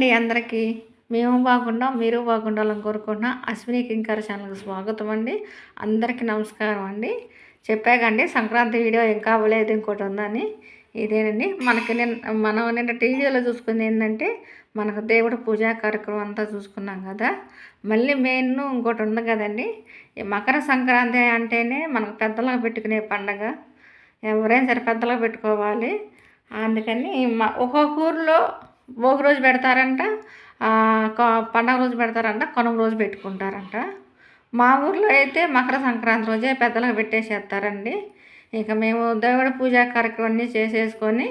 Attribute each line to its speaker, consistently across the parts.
Speaker 1: అండి అందరికీ. మేము బాగుండాం మీరు బాగుండాలని కోరుకుంటున్నా. అశ్విని కింకర్ ఛానల్కి స్వాగతం అండి. అందరికీ నమస్కారం అండి. చెప్పాకండి సంక్రాంతి వీడియో ఇంకా అవ్వలేదు ఇంకోటి ఉందని. ఇదేనండి. మనకి నిన్న మనం నిన్న టీవీలో చూసుకుంది ఏంటంటే మనకు దేవుడు పూజా కార్యక్రమం అంతా చూసుకున్నాం కదా. మళ్ళీ మెయిన్ ఇంకోటి ఉంది కదండి. మకర సంక్రాంతి అంటేనే మనకు పెద్దలకు పెట్టుకునే పండగ. ఎవరైనా సరే పెద్దలకు పెట్టుకోవాలి. అందుకని మా ఒక్కొక్క ఊర్లో భోగి రోజు పెడతారంట పండగ రోజు పెడతారంట కనుమ రోజు పెట్టుకుంటారంట. మా ఊర్లో అయితే మకర సంక్రాంతి రోజే పెద్దలకు పెట్టేసేస్తారండి. ఇంకా మేము దేవుడి పూజా కార్యక్రమాన్ని చేసేసుకొని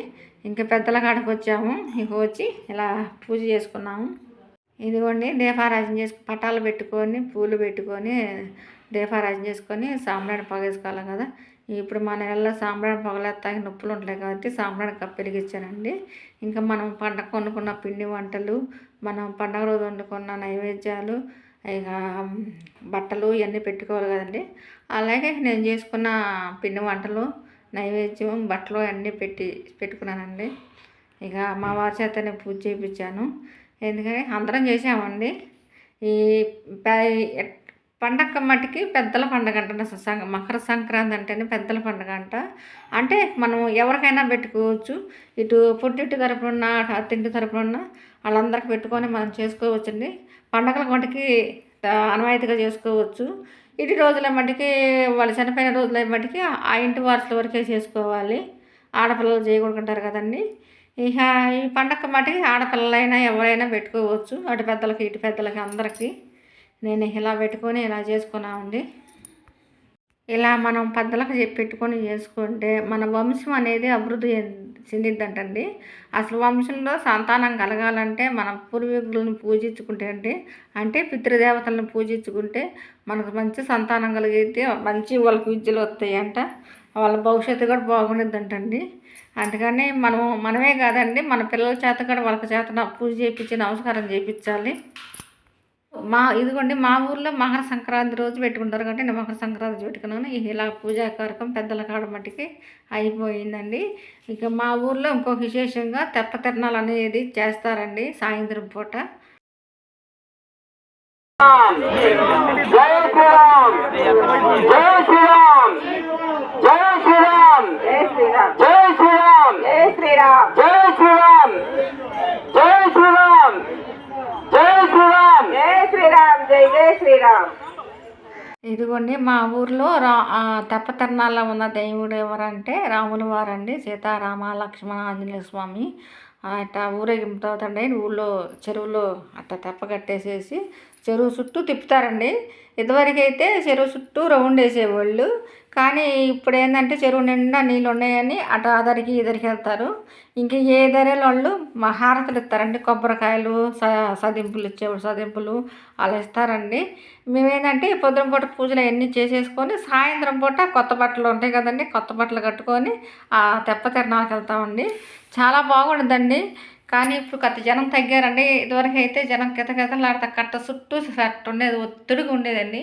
Speaker 1: ఇంకా పెద్దల కాడికి వచ్చాము. ఇంక వచ్చి ఇలా పూజ చేసుకున్నాము. ఇదిగోండి దీపారాజన చేసుకు పటాలు పెట్టుకొని పూలు పెట్టుకొని దీపారాజన చేసుకొని సాంబ్రాణి పగేసుకోవాలి కదా. ఇప్పుడు మన నెలలో సాంబ్రాణి పొగలేస్తాకి నొప్పులు ఉంటాయి కాబట్టి సాంబ్రాణి కప్పు పెరిగించానండి ఇంకా మనం పండగ కొనుక్కున్న పిండి వంటలు మనం పండగ రోజు వండుకున్న నైవేద్యాలు ఇక బట్టలు ఇవన్నీ పెట్టుకోవాలి కదండి. అలాగే నేను చేసుకున్న పిండి వంటలు నైవేద్యం బట్టలు అన్నీ పెట్టి పెట్టుకున్నానండి. ఇక మా వారి చేతనే పూజ చేయించాను. ఎందుకంటే అందరం చేసామండి. ఈ పండగ మటుకి పెద్దల పండగ అంట మకర సంక్రాంతి అంటేనే పెద్దల పండగ అంట. అంటే మనం ఎవరికైనా పెట్టుకోవచ్చు. ఇటు పుట్టింటి తరపున ఉన్న అత్తింటి తరపున ఉన్న వాళ్ళందరికి పెట్టుకొని మనం చేసుకోవచ్చండి. పండగల మటుకి అనవాయితీగా చేసుకోవచ్చు. ఇటు రోజుల మట్టికి వాళ్ళు చనిపోయిన రోజుల మట్టికి ఆ ఇంటి వారసుల వరకే చేసుకోవాలి. ఆడపిల్లలు చేయకూడకుంటారు కదండి. ఇక ఈ పండగ మటుకి ఆడపిల్లలైనా ఎవరైనా పెట్టుకోవచ్చు. అటు పెద్దలకి ఇటు పెద్దలకి అందరికీ. నేను ఇలా పెట్టుకొని ఇలా చేసుకున్నామండి ఇలా మనం పెద్దలకు చెప్పి పెట్టుకొని చేసుకుంటే మన వంశం అనేది అభివృద్ధి చెందిద్దంటండి. అసలు వంశంలో సంతానం కలగాలంటే మన పూర్వీకులను పూజించుకుంటే అండి అంటే పితృదేవతలను పూజించుకుంటే మనకు మంచి సంతానం కలిగితే మంచి వాళ్ళకి విద్యలు వస్తాయంట వాళ్ళ భవిష్యత్తు కూడా బాగుండిద్దంటండి. అందుకని మనం మనమే కాదండి మన పిల్లల చేత కూడా వాళ్ళకి చేత పూజ చేయించి నమస్కారం చేయించాలి మా ఇదిగోండి మా ఊర్లో మకర సంక్రాంతి రోజు పెట్టుకుంటారు కాబట్టి నేను మకర సంక్రాంతి పెట్టుకున్నాను. ఇలా పూజా కార్యక్రమం పెద్దల కాడ మట్టికి అయిపోయిందండి. ఇక మా ఊర్లో ఇంకో విశేషంగా తెప్ప తిరణాలు అనేది చేస్తారండి సాయంత్రం పూట. ఇదిగోండి మా ఊర్లో రా తెప్పతర్నాల్లో ఉన్న దేవుడు ఎవరంటే రాముల వారండి. సీతారామ లక్ష్మణ ఆంజనేయ స్వామి అట్లా ఊరేగింపుతోతండి ఊళ్ళో చెరువులో అట్ట తెప్ప కట్టేసేసి చెరువు చుట్టూ తిప్పుతారండి. ఇదివరకైతే చెరువు చుట్టూ రౌండ్ వేసేవాళ్ళు. కానీ ఇప్పుడు ఏంటంటే చెరువు నిండా నీళ్ళు ఉన్నాయని అటు అదరికి ఇదరికి వెళ్తారు. ఇంక ఏ ధరలు వాళ్ళు మహారతలు ఇస్తారండి. కొబ్బరికాయలు స సదింపులు ఇచ్చేవాళ్ళు సదింపులు అలా ఇస్తారండి. మేమేంటంటే పొద్దున పూట పూజలు అవన్నీ చేసేసుకొని సాయంత్రం పూట కొత్త బట్టలు ఉంటాయి కదండి. కొత్త బట్టలు కట్టుకొని ఆ తెప్ప తిరణాలకు వెళ్తామండి. చాలా బాగుండదండి. కానీ ఇప్పుడు కొత్త జనం తగ్గారండి. ఇదివరకు అయితే జనం కిత కితలాడతా కట్ట చుట్టూ సెట్ ఉండేది ఒత్తిడిగా ఉండేదండి.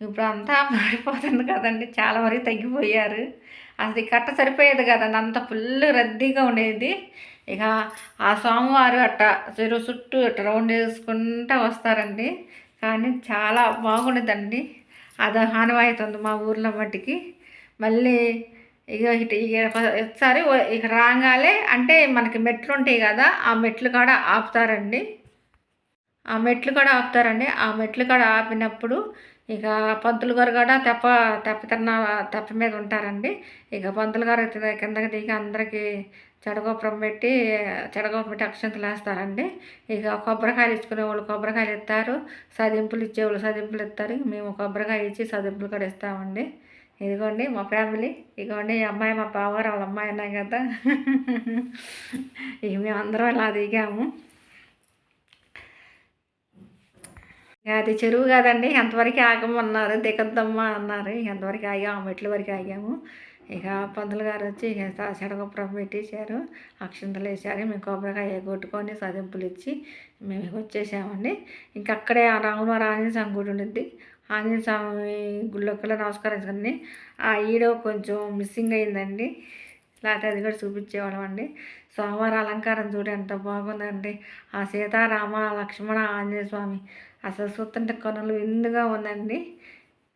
Speaker 1: ఇప్పుడు అంతా మారిపోతుంది కదండి. చాలా వరకు తగ్గిపోయారు. అది కట్ట సరిపోయేది కదండి. అంత ఫుల్ రద్దీగా ఉండేది. ఇక ఆ స్వామివారు అట్ట చెరువు చుట్టూ అట్ట రౌండ్ వేసుకుంటూ వస్తారండి. కానీ చాలా బాగుండదండి. అది హానివాయితుంది మా ఊర్లో మట్టికి. మళ్ళీ ఇక ఇటు ఒకసారి ఇక రాగాలే అంటే మనకి మెట్లు ఉంటాయి కదా ఆ మెట్లు కాడ ఆపుతారండి. ఆ మెట్లు కూడా ఆపుతారండి. ఆ మెట్లు కూడా ఆపినప్పుడు ఇక పంతులు గారు కూడా తెప్ప తెప్పతిన్న తెప్ప మీద ఉంటారండి. ఇక పంతులు గారు కిందకి దిగి అందరికీ చెడగోపురం పెట్టి చెడగోపురం పెట్టి అక్షంతలు వేస్తారండి. ఇక కొబ్బరికాయలు ఇచ్చుకునే వాళ్ళు కొబ్బరికాయలు ఇస్తారు. సదింపులు ఇచ్చేవాళ్ళు సదింపులు ఇస్తారు. మేము కొబ్బరికాయ ఇచ్చి సదింపులు కూడా ఇస్తామండి. ఇదిగోండి మా ఫ్యామిలీ. ఇదిగోండి ఈ అమ్మాయి మా బావగారు వాళ్ళ అమ్మాయి అన్నాయి కదా. ఇక మేము అందరం ఇలా దిగాము. అది చెరువు కాదండి ఎంతవరకు ఆగమన్నారు దిగద్దమ్మా అన్నారు. ఎంతవరకు ఆగాము మెట్ల వరకు ఆగాము. ఇక పంతులు గారు వచ్చి ఇక చెడగొప్పరం పెట్టేశారు అక్షంతలు వేసారు మేము కొబ్బరికాయ కొట్టుకొని సదింపులు ఇచ్చి మేము వచ్చేసామండి. ఇంక అక్కడే రాములవారి ఆంజనేయ గుడి ఉండిద్ది. ఆంజనేయ స్వామి గుళ్ళోకి నమస్కరించుకుని ఆ ఈడో కొంచెం మిస్సింగ్ అయిందండి. లేకపోతే అది కూడా చూపించేవాళ్ళం అండి. స్వామివారి అలంకారం చూడ ఎంత బాగుందండి. ఆ సీతారామ లక్ష్మణ ఆంజనేయ స్వామి. అసలు చూస్తుంటే కనులు విందుగా ఉందండి.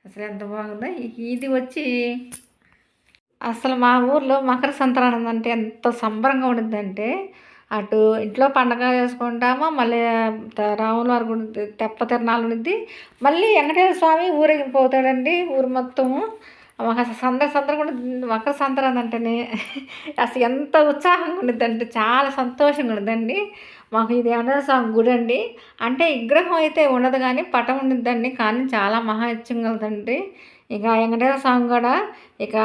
Speaker 1: అసలు ఎంత బాగుందో. ఇది వచ్చి అసలు మా ఊర్లో మకర సంక్రాంతి అంటే ఎంత సంబరంగా ఉండిద్దంటే అటు ఇంట్లో పండగ చేసుకుంటాము మళ్ళీ రాముల వారి గుడి తెప్ప తిరణాలు ఉండిద్ది మళ్ళీ వెంకటేశ్వర స్వామి ఊరేగింపు అవుతాడండి ఊరు మొత్తము. మాకు అసలు సందడి కూడా ఉండిద్ది. మకర సంక్రాంతి అంటేనే అసలు ఎంత ఉత్సాహంగా ఉండిద్దంటే చాలా సంతోషంగా ఉండిద్దండి. మాకు ఇది వెంకటేశ్వర స్వామి గుడి అండి. అంటే విగ్రహం అయితే ఉండదు కానీ పటం ఉండిద్దండి. కానీ చాలా మహా కలదండి. ఇక వెంకటేశ్వర స్వామి కూడా ఇక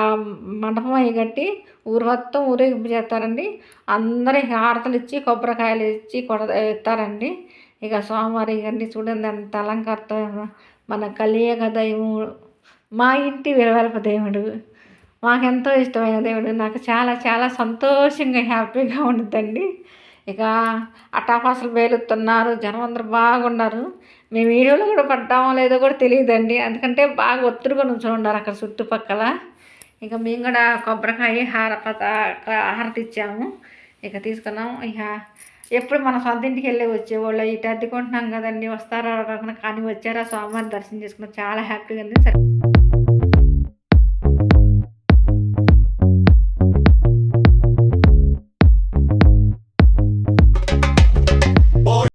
Speaker 1: మండపం అవి కట్టి ఊరు మొత్తం ఊరేగింపు చేస్తారండి అందరికి హారతలు ఇచ్చి కొబ్బరికాయలు ఇచ్చి కొడ ఇస్తారండి ఇక స్వామివారి ఇవన్నీ చూడండి అంత అలంకారతో మన కలియక దైవం మా ఇంటి విరవెలప దేవుడు. మాకెంతో ఇష్టమైన దేవుడు. నాకు చాలా చాలా సంతోషంగా హ్యాపీగా ఉంటుందండి. ఇక అటాపాసలు పేలుతున్నారు జనం అందరూ బాగున్నారు. మేము వీడియోలో కూడా పడ్డామో లేదో కూడా తెలియదండి. ఎందుకంటే బాగా ఒత్తిడిగా నుంచొని ఉన్నారు అక్కడ చుట్టుపక్కల. ఇక మేము కూడా కొబ్బరికాయ హారపత హారతి ఇచ్చాము. ఇక తీసుకున్నాం. ఇక ఎప్పుడు మన సొంత ఇంటికి వెళ్ళి వచ్చేవాళ్ళు ఇటు అద్దెకుంటున్నాం కదండి. వస్తారా కానీ వచ్చారా స్వామివారిని దర్శనం చేసుకున్నాం. చాలా హ్యాపీగా ఉంది. సరే.